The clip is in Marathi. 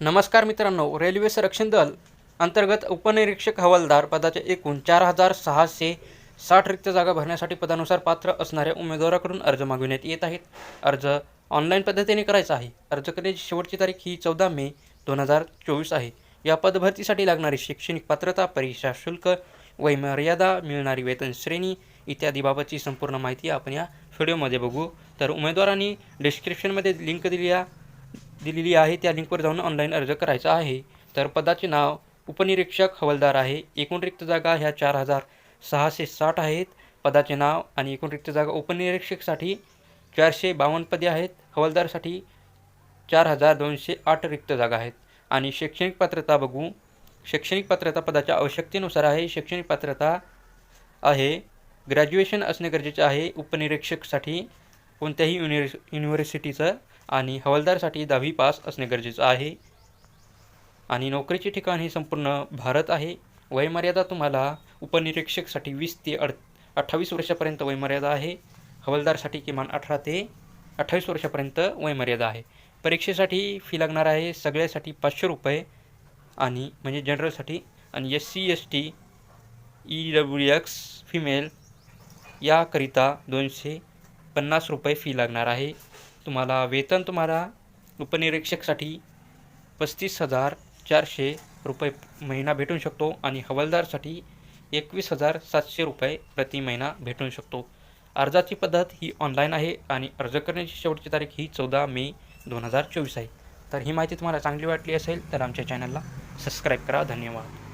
नमस्कार मित्रांनो रेल्वे संरक्षण दल अंतर्गत उपनिरीक्षक हवालदार पदाचे एकूण चार हजार सहाशे साठ रिक्त जागा भरण्यासाठी पदानुसार पात्र असणाऱ्या उमेदवाराकडून अर्ज मागविण्यात येत आहेत. अर्ज ऑनलाईन पद्धतीने करायचा आहे. अर्ज करण्याची शेवटची तारीख ही चौदा मे दोन हजार चोवीस आहे. या पदभरतीसाठी लागणारी शैक्षणिक पात्रता परीक्षा शुल्क वयमर्यादा मिळणारी वेतन श्रेणी इत्यादीबाबतची संपूर्ण माहिती आपण या व्हिडिओमध्ये बघू. तर उमेदवारांनी डिस्क्रिप्शनमध्ये लिंक दिली आहे. दिलेली आहे. त्या लिंकवर जाऊन ऑनलाईन अर्ज करायचा आहे. तर पदाचे नाव उपनिरीक्षक हवालदार आहे. एकूण रिक्त जागा ह्या चार हजार सहाशे साठ आहेत. पदाचे नाव आणि एकूण रिक्त जागा उपनिरीक्षकसाठी चारशे बावन्न पदे आहेत. हवालदारसाठी चार हजार दोनशे आठ रिक्त जागा आहेत. आणि शैक्षणिक पात्रता बघू. शैक्षणिक पात्रता पदाच्या आवश्यकतेनुसार आहे. शैक्षणिक पात्रता आहे. ग्रॅज्युएशन असणे गरजेचे आहे. उपनिरीक्षकसाठी कोणत्याही युनिव्हर्स युनिव्हर्सिटीचं आणि हवालदारसाठी दहावी पास असणे गरजेचं आहे. आणि नोकरीचे ठिकाण हे संपूर्ण भारत आहे. वयमर्यादा तुम्हाला उपनिरीक्षकसाठी वीस ते अड अठ्ठावीस वर्षापर्यंत वयमर्यादा आहे. हवालदारसाठी किमान अठरा ते अठ्ठावीस वर्षापर्यंत वयमर्यादा आहे. परीक्षेसाठी फी लागणार आहे सगळ्यासाठी पाचशे रुपये आणि म्हणजे जनरलसाठी आणि S C S T E W X female याकरिता दोनशे पन्नास रुपये फी लागणार आहे. तुम्हाला वेतन तुम्हाला उपनिरीक्षकसाठी पस्तीस हजार चारशे रुपये महिना भेटू शकतो आणि हवालदारसाठी एकवीस हजार सातशे रुपये प्रति महिना भेटू शकतो. अर्जाची पद्धत ही ऑनलाईन आहे आणि अर्ज करण्याची शेवटची तारीख ही चौदा मे दोन हजार चोवीस आहे. तर ही माहिती तुम्हाला चांगली वाटली असेल तर आमच्या चॅनलला सबस्क्राईब करा. धन्यवाद.